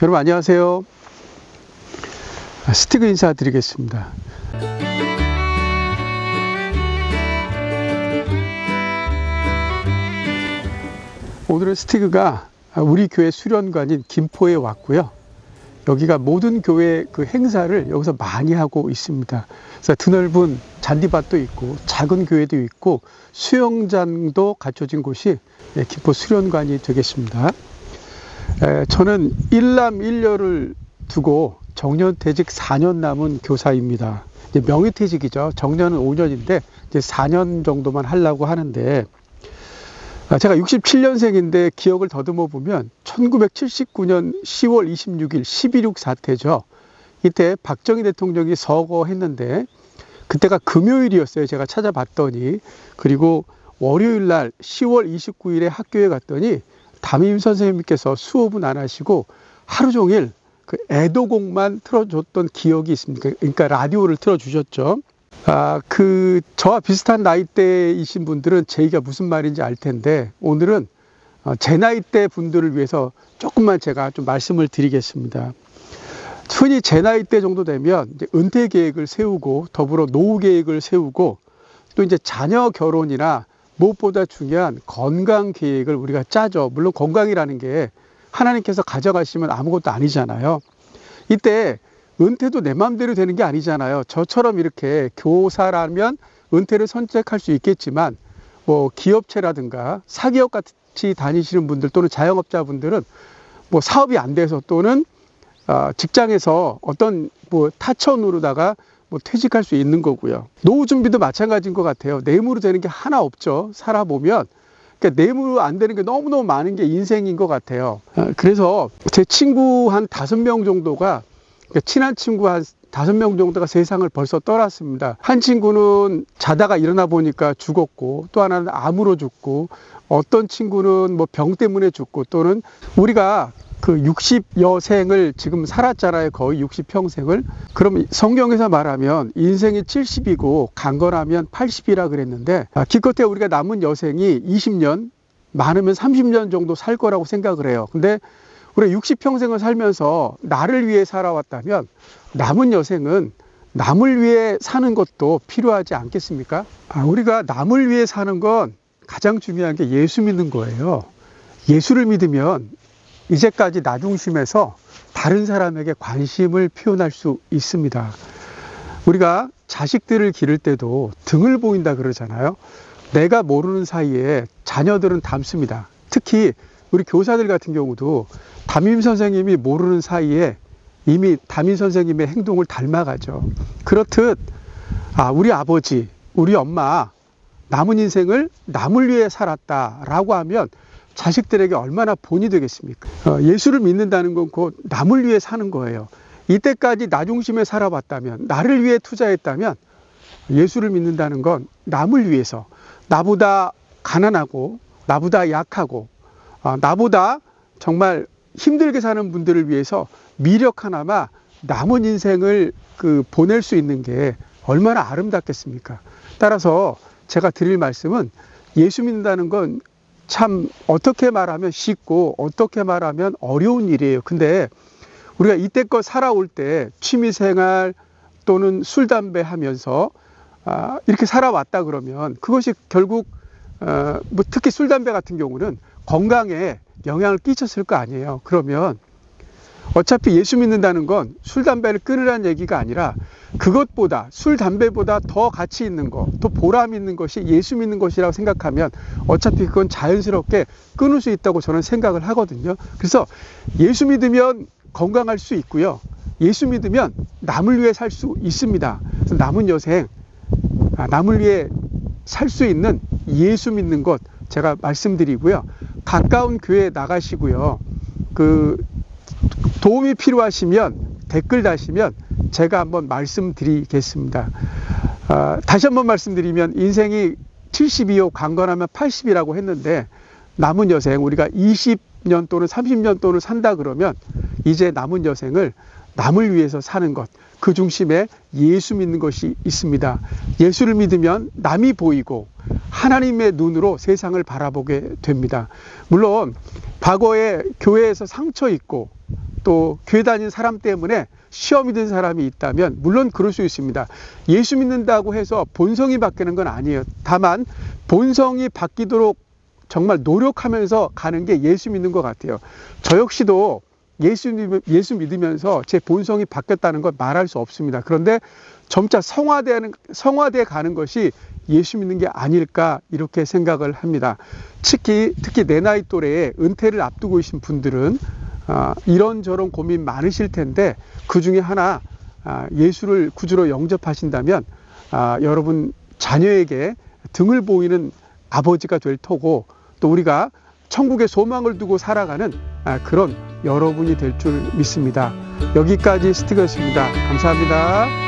여러분 안녕하세요. 아, 스티그 인사드리겠습니다. 오늘은 스티그가 우리 교회 수련관인 김포에 왔고요. 여기가 모든 교회 그 행사를 여기서 많이 하고 있습니다. 그래서 드넓은 잔디밭도 있고 작은 교회도 있고 수영장도 갖춰진 곳이 예, 김포 수련관이 되겠습니다. 에, 저는 일남 일녀를 두고 정년퇴직 4년 남은 교사입니다. 이제 명의퇴직이죠. 정년은 5년인데 이제 4년 정도만 하려고 하는데 아, 제가 67년생인데 기억을 더듬어 보면 1979년 10월 26일 12.6 사태죠. 이때 박정희 대통령이 서거했는데 그때가 금요일이었어요. 제가 찾아봤더니 그리고 월요일 날 10월 29일에 학교에 갔더니 담임 선생님께서 수업은 안 하시고 하루 종일 그 애도곡만 틀어줬던 기억이 있습니다. 그러니까 라디오를 틀어주셨죠. 아, 그, 저와 비슷한 나이대이신 분들은 제 얘기가 무슨 말인지 알 텐데, 오늘은 어, 제 나이대 분들을 위해서 조금만 제가 좀 말씀을 드리겠습니다. 흔히 제 나이대 정도 되면 은퇴 계획을 세우고 더불어 노후 계획을 세우고 또 이제 자녀 결혼이나 무엇보다 중요한 건강 계획을 우리가 짜죠. 물론 건강이라는 게 하나님께서 가져가시면 아무것도 아니잖아요. 이때 은퇴도 내 마음대로 되는 게 아니잖아요. 저처럼 이렇게 교사라면 은퇴를 선택할 수 있겠지만 뭐 기업체라든가 사기업 같이 다니시는 분들 또는 자영업자분들은 뭐 사업이 안 돼서 또는 어, 직장에서 어떤 뭐 타천으로다가 뭐 퇴직할 수 있는 거고요. 노후 준비도 마찬가지인 것 같아요. 내일모로 되는 게 하나 없죠. 살아보면. 그러니까 내일모로 안 되는 게 너무너무 많은 게 인생인 것 같아요. 어, 그래서 제 친구 한 다섯 명 정도가 그러니까 친한 친구 한 다섯 명 정도가 세상을 벌써 떠났습니다. 한 친구는 자다가 일어나 보니까 죽었고 또 하나는 암으로 죽고 어떤 친구는 뭐 병 때문에 죽고 또는 우리가 그 60여 생을 지금 살았잖아요. 거의 60평생을. 그럼 성경에서 말하면 인생이 70이고 강건하면 80이라 그랬는데 아, 기껏해 우리가 남은 여생이 20년 많으면 30년 정도 살 거라고 생각을 해요. 근데 우리 60평생을 살면서 나를 위해 살아왔다면 남은 여생은 남을 위해 사는 것도 필요하지 않겠습니까? 아, 우리가 남을 위해 사는 건 가장 중요한 게 예수 믿는 거예요. 예수를 믿으면 이제까지 나 중심에서 다른 사람에게 관심을 표현할 수 있습니다. 우리가 자식들을 기를 때도 등을 보인다 그러잖아요. 내가 모르는 사이에 자녀들은 닮습니다. 특히 우리 교사들 같은 경우도 담임 선생님이 모르는 사이에 이미 담임 선생님의 행동을 닮아가죠. 그렇듯 아 우리 아버지, 우리 엄마 남은 인생을 남을 위해 살았다라고 하면 자식들에게 얼마나 본이 되겠습니까? 어, 예수를 믿는다는 건 곧 남을 위해 사는 거예요. 이때까지 나 중심에 살아봤다면, 나를 위해 투자했다면, 예수를 믿는다는 건 남을 위해서, 나보다 가난하고, 나보다 약하고, 어, 나보다 정말 힘들게 사는 분들을 위해서 미력 하나마 남은 인생을 그 보낼 수 있는 게 얼마나 아름답겠습니까? 따라서 제가 드릴 말씀은 예수 믿는다는 건 참 어떻게 말하면 쉽고 어떻게 말하면 어려운 일이에요. 근데 우리가 이때껏 살아올 때 취미생활 또는 술, 담배 하면서 아, 이렇게 살아왔다 그러면 그것이 결국 어, 뭐 특히 술, 담배 같은 경우는 건강에 영향을 끼쳤을 거 아니에요. 그러면 어차피 예수 믿는다는 건 술, 담배를 끊으라는 얘기가 아니라 그것보다 술, 담배보다 더 가치 있는 것, 더 보람 있는 것이 예수 믿는 것이라고 생각하면 어차피 그건 자연스럽게 끊을 수 있다고 저는 생각을 하거든요. 그래서 예수 믿으면 건강할 수 있고요. 예수 믿으면 남을 위해 살 수 있습니다. 남은 여생, 아, 남을 위해 살 수 있는 예수 믿는 것 제가 말씀드리고요. 가까운 교회 나가시고요. 그 도움이 필요하시면 댓글 다시면 제가 한번 말씀드리겠습니다. 아, 다시 한번 말씀드리면 인생이 72호 강건하면 80이라고 했는데 남은 여생 우리가 20년 또는 30년 또는 산다 그러면 이제 남은 여생을 남을 위해서 사는 것, 그 중심에 예수 믿는 것이 있습니다. 예수를 믿으면 남이 보이고 하나님의 눈으로 세상을 바라보게 됩니다. 물론 과거에 교회에서 상처 있고 또 교회 다니는 사람 때문에 시험이 든 사람이 있다면 물론 그럴 수 있습니다. 예수 믿는다고 해서 본성이 바뀌는 건 아니에요. 다만 본성이 바뀌도록 정말 노력하면서 가는 게 예수 믿는 것 같아요. 저 역시도 예수, 믿- 예수 믿으면서 제 본성이 바뀌었다는 걸 말할 수 없습니다. 그런데 점차 성화되는, 성화돼 가는 것이 예수 믿는 게 아닐까 이렇게 생각을 합니다. 특히, 특히 내 나이 또래에 은퇴를 앞두고 계신 분들은 아, 이런저런 고민 많으실 텐데 그 중에 하나 아, 예수를 구주로 영접하신다면 아, 여러분 자녀에게 등을 보이는 아버지가 될 터고 또 우리가 천국의 소망을 두고 살아가는 아, 그런 여러분이 될 줄 믿습니다. 여기까지 스티커였습니다. 감사합니다.